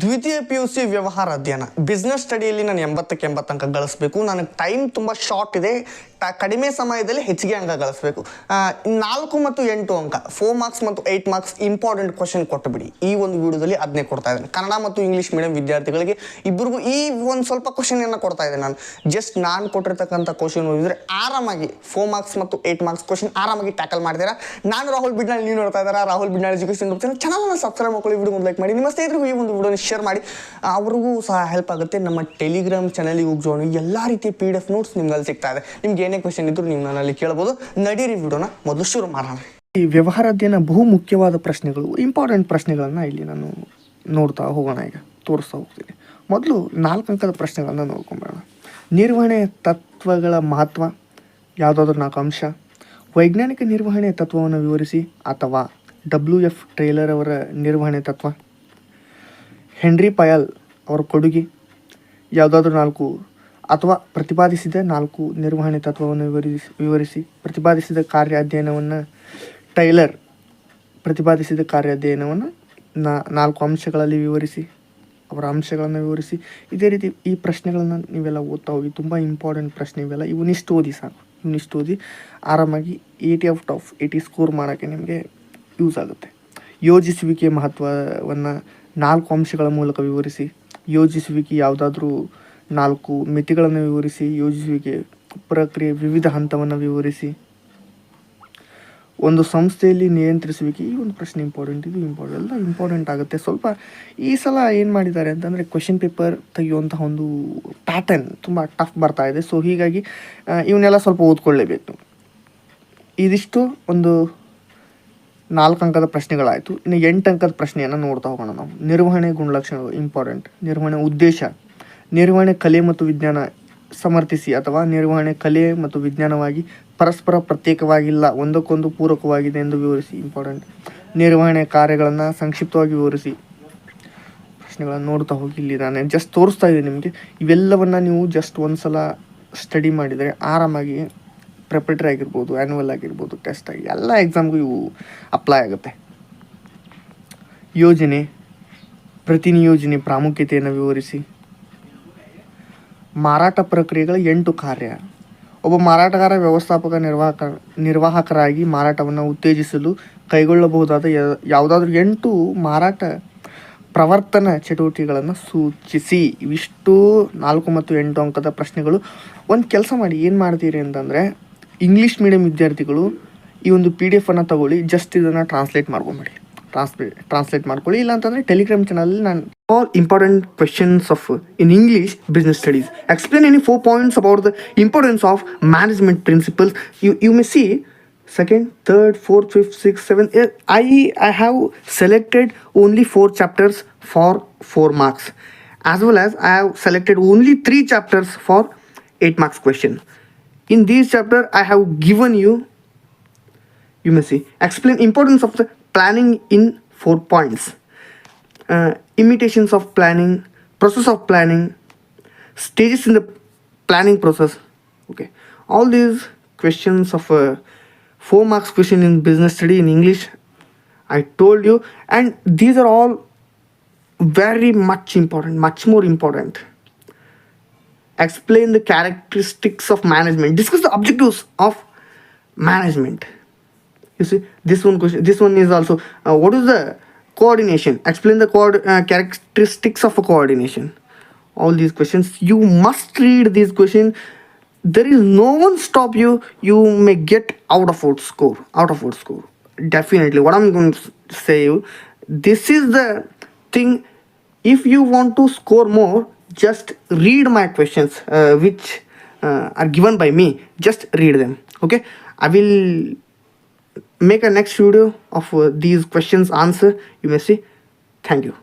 ದ್ವಿತೀಯ P U C ವ್ಯವಹಾರ ಅಧ್ಯಯನ. ಬಿಸ್ನೆಸ್ ಸ್ಟಡಿಯಲ್ಲಿ ನಾನು ಎಂಬತ್ತಕ್ಕೆ ಎಂಬತ್ತು ಅಂಕ ಗಳಿಸ್ಬೇಕು. ನನಗೆ ಟೈಮ್ ತುಂಬ ಶಾರ್ಟ್ ಇದೆ. ಕಡಿಮೆ ಸಮಯದಲ್ಲಿ ಹೆಚ್ಚಿಗೆ ಅಂಕ ಗಳಿಸ್ಬೇಕು. ನಾಲ್ಕು ಮತ್ತು ಎಂಟು ಅಂಕ ಫೋರ್ ಮಾರ್ಕ್ಸ್ ಮತ್ತು ಏಯ್ಟ್ ಮಾರ್ಕ್ಸ್ ಇಂಪಾರ್ಟೆಂಟ್ ಕ್ವಶನ್ ಕೊಟ್ಟುಬಿಡಿ. ಈ ಒಂದು ವಿಡಿಯೋದಲ್ಲಿ ಅದನ್ನೇ ಕೊಡ್ತಾ ಇದ್ದೇನೆ. ಕನ್ನಡ ಮತ್ತು ಇಂಗ್ಲೀಷ್ ಮೀಡಿಯಂ ವಿದ್ಯಾರ್ಥಿಗಳಿಗೆ ಇಬ್ಬರಿಗೂ ಈ ಒಂದು ಸ್ವಲ್ಪ ಕ್ವಶನನ್ನು ಕೊಡ್ತಾ ಇದ್ದೇನೆ ನಾನು. ಜಸ್ಟ್ ನಾನು ಕೊಟ್ಟಿರ್ತಕ್ಕಂಥ ಕ್ವಶನ್ ಓದಿದ್ರೆ ಆರಾಮಾಗಿ ಫೋರ್ ಮಾರ್ಕ್ಸ್ ಮತ್ತು ಏಯ್ಟ್ ಮಾರ್ಕ್ಸ್ ಕ್ವಶನ್ ಆರಾಮಾಗಿ ಟ್ಯಾಕಲ್ ಮಾಡ್ತೀರಾ? ನಾನು ರಾಹುಲ್ ಬಿಡ್ನಾಳ್, ನೀವು ನೋಡ್ತಾ ಇದ್ದಾರೆ? ರಾಹುಲ್ ಬಿಡ್ನಾಳ್ ಎಜುಕೇಶನ್ ಚಾನಲ್ನ ಸಬ್ಸ್ಕ್ರೈಬ್ ಮಾಡ್ಕೊಳ್ಳಿ ವಿಡಿಯೋ ಲೈಕ್ ಮಾಡಿ. ನಿಮ್ಮ ಸ್ನೇಹಿತರಿಗೂ ಈ ಒಂದು ವಿಡಿಯೋನ ಶೇರ್ ಮಾಡಿ. ಅವ್ರಿಗೂ ಸಹ ಹೆಲ್ಪ್ ಆಗುತ್ತೆ. ನಮ್ಮ ಟೆಲಿಗ್ರಾಮ್ ಚಾನಲ್ಗೆ ಹೋಗಿ ಜಾಯ್ನ್ ಎಲ್ಲ ರೀತಿಯ ಪಿ ಡಿ ಎಫ್ ನೋಟ್ಸ್ ನಿಮ್ಗೆ ಅಲ್ಲಿ ಸಿಗ್ತಾ ಇದೆ. ನಿಮ್ಗೆ ಏನೇ ಕ್ವಶನ್ ಇದ್ರು ನೀವು ನನ್ನಲ್ಲಿ ಕೇಳ್ಬೋದು. ನಡೀರಿ ವಿಡಿಯೋನ ಮೊದಲು ಶುರು ಮಾಡೋಣ. ಈ ವ್ಯವಹಾರ ಅಧ್ಯಯನ ಬಹು ಮುಖ್ಯವಾದ ಪ್ರಶ್ನೆಗಳು ಇಂಪಾರ್ಟೆಂಟ್ ಪ್ರಶ್ನೆಗಳನ್ನು ಇಲ್ಲಿ ನಾನು ನೋಡ್ತಾ ಹೋಗೋಣ ಈಗ, ತೋರಿಸ್ತಾ ಹೋಗ್ತೀನಿ. ಮೊದಲು ನಾಲ್ಕು ಅಂಕದ ಪ್ರಶ್ನೆಗಳನ್ನು ನೋಡ್ಕೊಂಬೇಡ ನಿರ್ವಹಣೆ ತತ್ವಗಳ ಮಹತ್ವ, ಯಾವುದಾದ್ರೂ ನಾಲ್ಕು ಅಂಶ. ವೈಜ್ಞಾನಿಕ ನಿರ್ವಹಣೆ ತತ್ವವನ್ನು ವಿವರಿಸಿ, ಅಥವಾ ಡಬ್ಲ್ಯೂ ಎಫ್ ಟ್ರೇಲರ್ ಅವರ ನಿರ್ವಹಣೆ ತತ್ವ. ಹೆನ್ರಿ ಪಯಲ್ ಅವರ ಕೊಡುಗೆ. ಯಾವುದಾದ್ರೂ ನಾಲ್ಕು ಅಥವಾ ಪ್ರತಿಪಾದಿಸಿದ ನಾಲ್ಕು ನಿರ್ವಹಣೆ ತತ್ವವನ್ನು ವಿವರಿಸಿ ವಿವರಿಸಿ, ಪ್ರತಿಪಾದಿಸಿದ ಕಾರ್ಯ ಅಧ್ಯಯನವನ್ನು ಟೈಲರ್ ಪ್ರತಿಪಾದಿಸಿದ ಕಾರ್ಯ ಅಧ್ಯಯನವನ್ನು ನಾಲ್ಕು ಅಂಶಗಳಲ್ಲಿ ವಿವರಿಸಿ, ಅವರ ಅಂಶಗಳನ್ನು ವಿವರಿಸಿ. ಇದೇ ರೀತಿ ಈ ಪ್ರಶ್ನೆಗಳನ್ನು ನೀವೆಲ್ಲ ಓದ್ತಾ ಹೋಗಿ, ತುಂಬ ಇಂಪಾರ್ಟೆಂಟ್ ಪ್ರಶ್ನೆ ಇವೆಲ್ಲ. ಇವನಿಷ್ಟು ಓದಿ ಸಾಕು. ಇವನಿಷ್ಟು ಓದಿ ಆರಾಮಾಗಿ eighty out of eighty score ಮಾಡೋಕ್ಕೆ ನಿಮಗೆ ಯೂಸ್ ಆಗುತ್ತೆ. ಯೋಜಿಸುವಿಕೆ ಮಹತ್ವವನ್ನು ನಾಲ್ಕು ಅಂಶಗಳ ಮೂಲಕ ವಿವರಿಸಿ, ಯೋಜಿಸುವಿಕೆ ಯಾವುದಾದ್ರೂ ನಾಲ್ಕು ಮಿತಿಗಳನ್ನು ವಿವರಿಸಿ, ಯೋಜಿಸುವಿಕೆ ಪ್ರಕ್ರಿಯೆ ವಿವಿಧ ಹಂತವನ್ನು ವಿವರಿಸಿ. ಒಂದು ಸಂಸ್ಥೆಯಲ್ಲಿ ನಿಯಂತ್ರಿಸುವಿಕೆ, ಈ ಒಂದು ಪ್ರಶ್ನೆ ಇಂಪಾರ್ಟೆಂಟ್ ಇದು ಇಂಪಾರ್ಟೆಂಟ್ ಎಲ್ಲ ಇಂಪಾರ್ಟೆಂಟ್ ಆಗುತ್ತೆ. ಸ್ವಲ್ಪ ಈ ಸಲ ಏನು ಮಾಡಿದ್ದಾರೆ ಅಂತಂದರೆ ಕ್ವೆಶನ್ ಪೇಪರ್ ತೆಗೆಯುವಂತಹ ಒಂದು ಪ್ಯಾಟರ್ನ್ ತುಂಬ ಟಫ್ ಬರ್ತಾ ಇದೆ. ಸೊ ಹೀಗಾಗಿ ಇವನ್ನೆಲ್ಲ ಸ್ವಲ್ಪ ಓದ್ಕೊಳ್ಳೇಬೇಕು. ಇದಿಷ್ಟು ಒಂದು ನಾಲ್ಕು ಅಂಕದ ಪ್ರಶ್ನೆಗಳಾಯಿತು. ಇನ್ನು ಎಂಟು ಅಂಕದ ಪ್ರಶ್ನೆಯನ್ನು ನೋಡ್ತಾ ಹೋಗೋಣ ನಾವು. ನಿರ್ವಹಣೆ ಗುಣಲಕ್ಷಣಗಳು ಇಂಪಾರ್ಟೆಂಟ್ ನಿರ್ವಹಣೆ ಉದ್ದೇಶ. ನಿರ್ವಹಣೆ, ಕಲೆ ಮತ್ತು ವಿಜ್ಞಾನ ಸಮರ್ಥಿಸಿ ಅಥವಾ ನಿರ್ವಹಣೆ, ಕಲೆ ಮತ್ತು ವಿಜ್ಞಾನವಾಗಿ ಪರಸ್ಪರ ಪ್ರತ್ಯೇಕವಾಗಿಲ್ಲ, ಒಂದಕ್ಕೊಂದು ಪೂರಕವಾಗಿದೆ ಎಂದು ವಿವರಿಸಿ. ಇಂಪಾರ್ಟೆಂಟ್ ನಿರ್ವಹಣೆ ಕಾರ್ಯಗಳನ್ನು ಸಂಕ್ಷಿಪ್ತವಾಗಿ ವಿವರಿಸಿ. ಪ್ರಶ್ನೆಗಳನ್ನು ನೋಡ್ತಾ ಹೋಗಿ ಇಲ್ಲಿ ನಾನು ಜಸ್ಟ್ ತೋರಿಸ್ತಾ ಇದ್ದೀನಿ ನಿಮಗೆ. ಇವೆಲ್ಲವನ್ನು ನೀವು ಜಸ್ಟ್ ಒಂದು ಸಲ ಸ್ಟಡಿ ಮಾಡಿದರೆ ಆರಾಮಾಗಿ ಪ್ರಿಪ್ರೇಟರಿ ಆಗಿರ್ಬೋದು ಆ್ಯನ್ಯುವಲ್ ಆಗಿರ್ಬೋದು ಟೆಸ್ಟ್ ಆಗಿ ಎಲ್ಲ ಎಕ್ಸಾಮ್ಗೂ ಇವು ಅಪ್ಲೈ ಆಗುತ್ತೆ. ಯೋಜನೆ, ಪ್ರತಿನಿಯೋಜನೆ ಪ್ರಾಮುಖ್ಯತೆಯನ್ನು ವಿವರಿಸಿ. ಮಾರಾಟ ಪ್ರಕ್ರಿಯೆಗಳ ಎಂಟು ಕಾರ್ಯ. ಒಬ್ಬ ಮಾರಾಟಗಾರ ವ್ಯವಸ್ಥಾಪಕ ನಿರ್ವಾಹಕ, ನಿರ್ವಾಹಕರಾಗಿ ಮಾರಾಟವನ್ನು ಉತ್ತೇಜಿಸಲು ಕೈಗೊಳ್ಳಬಹುದಾದ ಯಾವುದಾದ್ರೂ ಎಂಟು ಮಾರಾಟ ಪ್ರವರ್ತನ ಚಟುವಟಿಕೆಗಳನ್ನು ಸೂಚಿಸಿ. ಇವಿಷ್ಟು ನಾಲ್ಕು ಮತ್ತು ಎಂಟು ಅಂಕದ ಪ್ರಶ್ನೆಗಳು. ಒಂದು ಕೆಲಸ ಮಾಡಿ, ಏನು ಮಾಡ್ತೀರಿ ಅಂತಂದರೆ, ಇಂಗ್ಲೀಷ್ ಮೀಡಿಯಂ ವಿದ್ಯಾರ್ಥಿಗಳು ಈ ಒಂದು ಪಿ ಡಿ ಎಫನ್ನು ತಗೊಳ್ಳಿ ಜಸ್ಟ್ ಇದನ್ನು ಟ್ರಾನ್ಸ್ಲೇಟ್ ಮಾಡ್ಕೊಂಬಿಡಿ. ಟ್ರಾನ್ಸ್ಲೇಟ್ ಟ್ರಾನ್ಸ್ಲೇಟ್ ಮಾಡ್ಕೊಳ್ಳಿ ಇಲ್ಲ ಅಂತಂದರೆ ಟೆಲಿಗ್ರಾಮ್ ಚಾನಲಲ್ಲಿ ನಾನು all important questions of in english business studies. Explain any four points about the importance of management principles. You you may see second third fourth fifth sixth seventh i i have selected only four chapters for four marks. As well as i have selected only three chapters for eight marks question. In this chapter i have given you you may see explain importance of the planning in four points uh, imitations of planning process of planning stages in the planning process. Okay. All these questions of a four marks question in business study in english i told you and these are all very much important much more important. Explain the characteristics of management. Discuss the objectives of management. You see this one question this one is also uh, what is the coordination. Explain the coord- uh, characteristics of a coordination. All these questions. You must read these questions there is no one stop you you may get out of out score out of out score. Definitely. What i'm going to say you this is the thing if you want to score more just read my questions uh, which uh, are given by me. Just read them. Okay? I will make a next video of uh, these questions answer. You may see thank you